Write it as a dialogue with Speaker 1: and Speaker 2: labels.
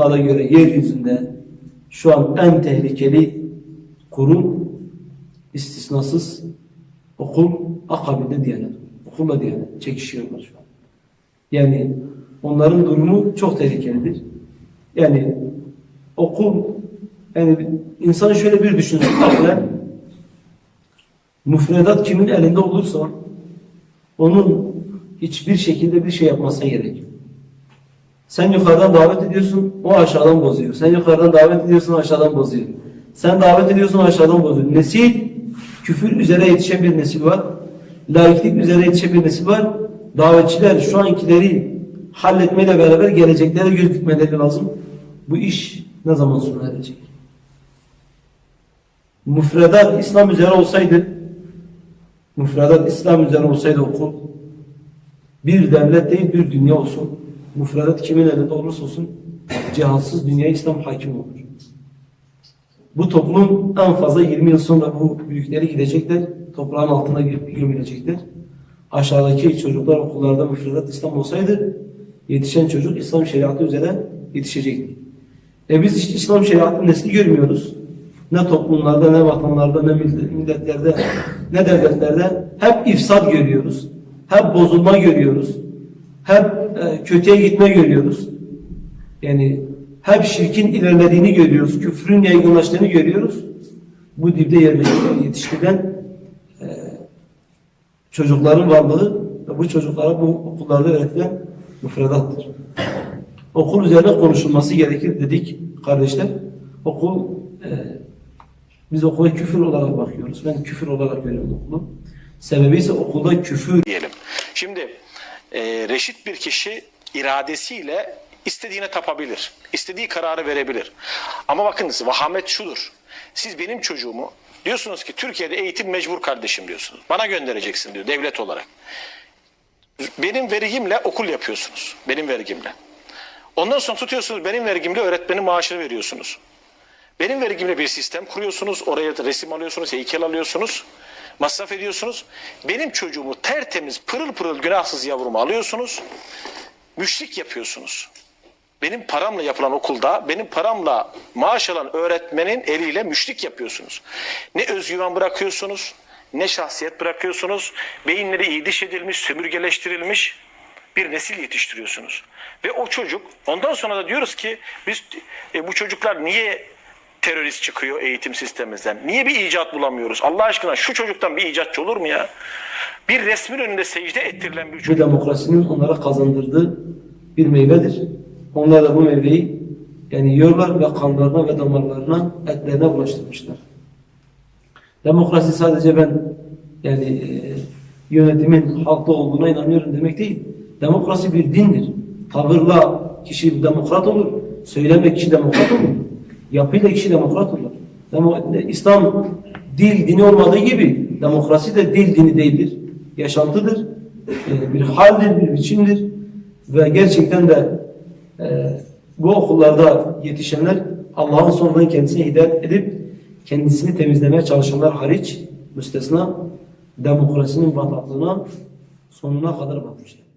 Speaker 1: itikada göre yeryüzünde şu an en tehlikeli kurum istisnasız okul akabinde Diyanet. Okulla Diyanet çekişiyorlar şu an. Yani onların durumu çok tehlikelidir. Yani okul yani insan şöyle bir aklen müfredat kimin elinde olursa onun hiçbir şekilde bir şey yapmasına gerek yok. Sen yukarıdan davet ediyorsun, o aşağıdan bozuyor. Sen yukarıdan davet ediyorsun, aşağıdan bozuyor. Sen davet ediyorsun, aşağıdan bozuyor. Nesil, küfür üzere yetişen bir nesil var. Laiklik üzere yetişen bir nesil var. Davetçiler şu ankileri halletmeyle beraber geleceklere göz dikmeleri lazım. Bu iş ne zaman sona erecek? Müfredat İslam üzere olsaydı, müfredat İslam üzere olsaydı okul, bir devlet değil bir dünya olsun. Müfredat kimin elinde olursa olsun cihatsız dünya İslam hakim olur. Bu toplum en fazla 20 yıl sonra bu büyükleri gidecekler, toprağın altına gömülecekler. Aşağıdaki çocuklar okullarda müfredat İslam olsaydı yetişen çocuk İslam şeriatı üzere yetişecekti. E biz işte İslam şeriatı nesli görmüyoruz. Ne toplumlarda, ne vatanlarda, ne milletlerde, ne devletlerde hep ifsad görüyoruz. Hep bozulma görüyoruz. Hep e, kötüye gitme görüyoruz. Yani hep şirkin ilerlediğini görüyoruz. Küfrün yaygınlaştığını görüyoruz. Bu dipte yerleştirilen, yetiştirilen e, çocukların varlığı ve bu çocuklara bu okullarda öğretilen müfredattır. Okul üzerine konuşulması gerekir dedik kardeşler. Okul e, biz okula küfür olarak bakıyoruz. Ben küfür olarak görüyorum okulu. Sebebi ise okulda küfür
Speaker 2: diyelim. Şimdi e, reşit bir kişi iradesiyle istediğine tapabilir. istediği kararı verebilir. Ama bakınız vahamet şudur. Siz benim çocuğumu diyorsunuz ki Türkiye'de eğitim mecbur kardeşim diyorsunuz. Bana göndereceksin diyor devlet olarak. Benim vergimle okul yapıyorsunuz. Benim vergimle. Ondan sonra tutuyorsunuz benim vergimle öğretmenin maaşını veriyorsunuz. Benim vergimle bir sistem kuruyorsunuz. Oraya resim alıyorsunuz, heykel alıyorsunuz. Masraf ediyorsunuz. Benim çocuğumu tertemiz, pırıl pırıl günahsız yavrumu alıyorsunuz. Müşrik yapıyorsunuz. Benim paramla yapılan okulda, benim paramla maaş alan öğretmenin eliyle müşrik yapıyorsunuz. Ne özgüven bırakıyorsunuz, ne şahsiyet bırakıyorsunuz. Beyinleri iyi diş edilmiş, sömürgeleştirilmiş bir nesil yetiştiriyorsunuz. Ve o çocuk, ondan sonra da diyoruz ki biz e, bu çocuklar niye terörist çıkıyor eğitim sistemimizden? Niye bir icat bulamıyoruz? Allah aşkına şu çocuktan bir icatçı olur mu ya? Bir resmin önünde secde ettirilen bir
Speaker 1: bu
Speaker 2: çocuk.
Speaker 1: demokrasinin onlara kazandırdığı bir meyvedir. Onlar da bu meyveyi yani yiyorlar ve kanlarına ve damarlarına, etlerine bulaştırmışlar. Demokrasi sadece ben yani e, yönetimin haklı olduğuna inanıyorum demek değil. Demokrasi bir dindir. Tavırla kişi demokrat olur. Söyleme kişi demokrat olur. Yapıyla kişi demokrat olur. Demo İslam dil dini olmadığı gibi demokrasi de dil dini değildir. Yaşantıdır. e, bir haldir, bir biçimdir. Ve gerçekten de e, bu okullarda yetişenler Allah'ın sonradan kendisine hidayet edip kendisini temizlemeye çalışanlar hariç müstesna demokrasinin bataklığına sonuna kadar bakmışlar.